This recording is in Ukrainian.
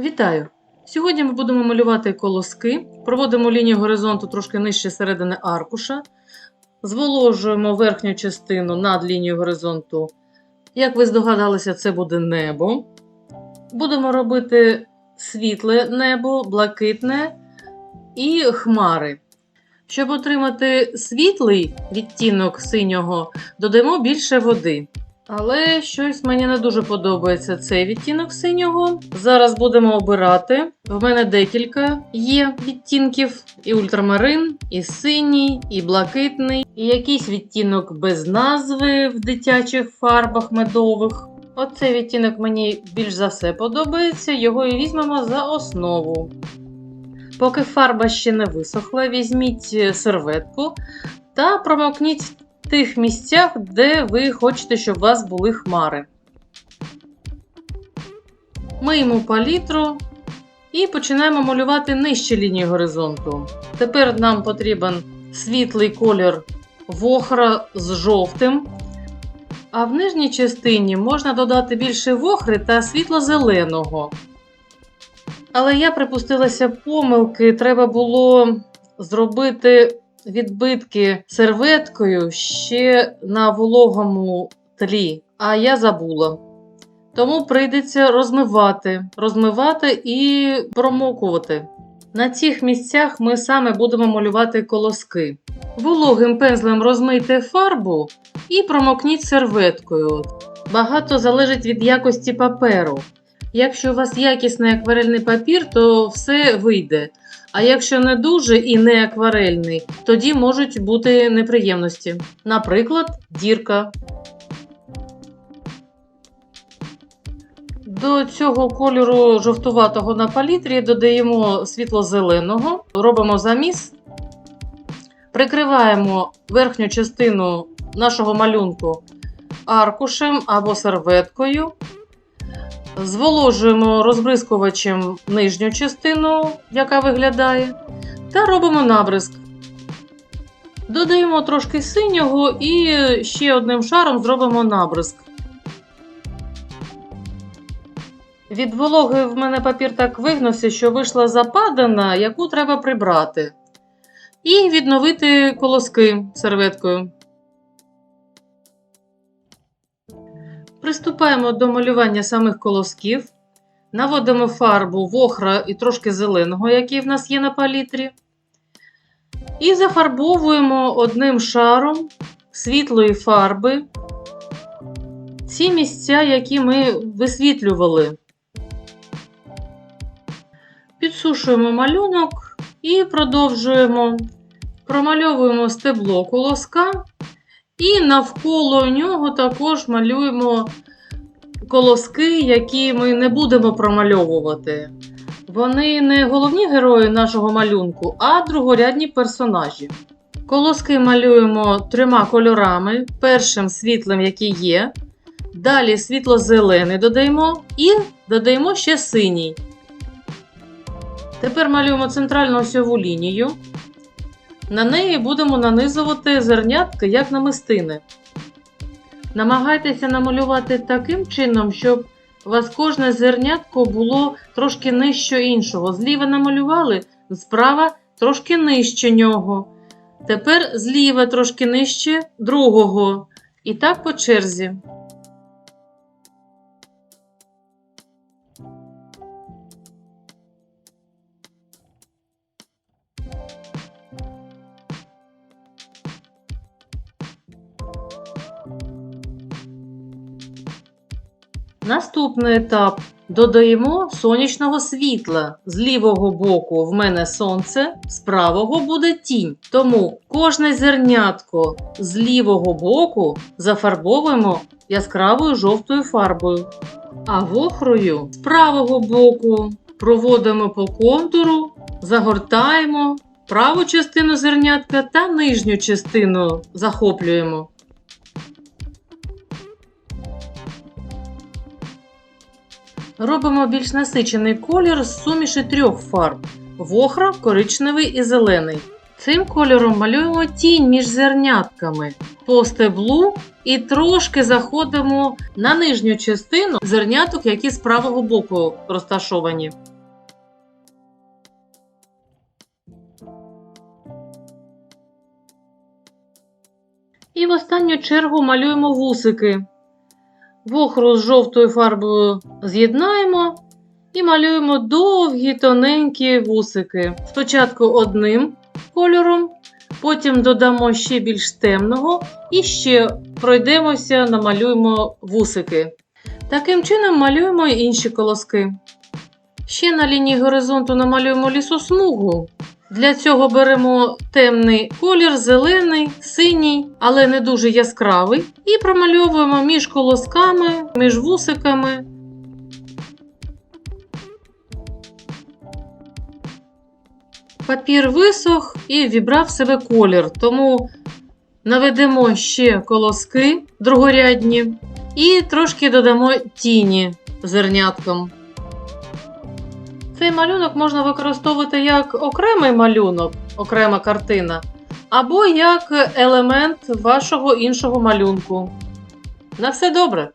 Вітаю! Сьогодні ми будемо малювати колоски, проводимо лінію горизонту трошки нижче середини аркуша, зволожуємо верхню частину над лінією горизонту. Як ви здогадалися, це буде небо. Будемо робити світле небо, блакитне і хмари. Щоб отримати світлий відтінок синього, додамо більше води. Але щось мені не дуже подобається цей відтінок синього. Зараз будемо обирати. В мене декілька є відтінків: і ультрамарин, і синій, і блакитний, і якийсь відтінок без назви в дитячих фарбах медових. Оцей відтінок мені більш за все подобається, його і візьмемо за основу. Поки фарба ще не висохла, візьміть серветку та промокніть тих місцях, де ви хочете, щоб у вас були хмари. Миємо палітру і починаємо малювати нижче лінії горизонту. Тепер нам потрібен світлий колір вохра з жовтим. А в нижній частині можна додати більше вохри та світло-зеленого. Але я припустилася помилки, треба було зробити відбитки серветкою ще на вологому тлі, а я забула. Тому прийдеться розмивати, розмивати і промокувати. На цих місцях ми саме будемо малювати колоски. Вологим пензлем розмийте фарбу і промокніть серветкою. Багато залежить від якості паперу. Якщо у вас якісний акварельний папір, то все вийде. А якщо не дуже і не акварельний, тоді можуть бути неприємності. Наприклад, дірка. До цього кольору жовтуватого на палітрі додаємо світло-зеленого, робимо заміс, прикриваємо верхню частину нашого малюнку аркушем або серветкою. Зволожуємо розбризкувачем нижню частину, яка виглядає, та робимо набризк. Додаємо трошки синього і ще одним шаром зробимо набризк. Від вологи в мене папір так вигнувся, що вийшла западина, яку треба прибрати. І відновити колоски серветкою. Приступаємо до малювання самих колосків. Наводимо фарбу вохра і трошки зеленого, який в нас є на палітрі. І зафарбовуємо одним шаром світлої фарби ці місця, які ми висвітлювали. Підсушуємо малюнок і продовжуємо. Промальовуємо стебло колоска. І навколо нього також малюємо колоски, які ми не будемо промальовувати. Вони не головні герої нашого малюнку, а другорядні персонажі. Колоски малюємо трьома кольорами: першим світлим, який є. Далі світло-зелений додаємо і додаємо ще синій. Тепер малюємо центральну осьову лінію. На неї будемо нанизувати зернятки, як намистини. Намагайтеся намалювати таким чином, щоб у вас кожне зернятко було трошки нижче іншого. Зліва намалювали, справа трошки нижче нього. Тепер зліва трошки нижче другого. І так по черзі. Наступний етап. Додаємо сонячного світла. З лівого боку в мене сонце, з правого буде тінь. Тому кожне зернятко з лівого боку зафарбовуємо яскравою жовтою фарбою. А вохрою з правого боку проводимо по контуру, загортаємо праву частину зернятка та нижню частину захоплюємо. Робимо більш насичений колір з суміші трьох фарб: вохра, коричневий і зелений. Цим кольором малюємо тінь між зернятками по стеблу і трошки заходимо на нижню частину зерняток, які з правого боку розташовані. І в останню чергу малюємо вусики. Вохру з жовтою фарбою з'єднаємо і малюємо довгі тоненькі вусики. Спочатку одним кольором, потім додамо ще більш темного і ще пройдемося, намалюємо вусики. Таким чином малюємо інші колоски. Ще на лінії горизонту намалюємо лісосмугу. Для цього беремо темний колір, зелений, синій, але не дуже яскравий, і промальовуємо між колосками, між вусиками. Папір висох і вібрав в себе колір, тому наведемо ще колоски другорядні і трошки додамо тіні зерняткам. Цей малюнок можна використовувати як окремий малюнок, окрема картина, або як елемент вашого іншого малюнку. На все добре!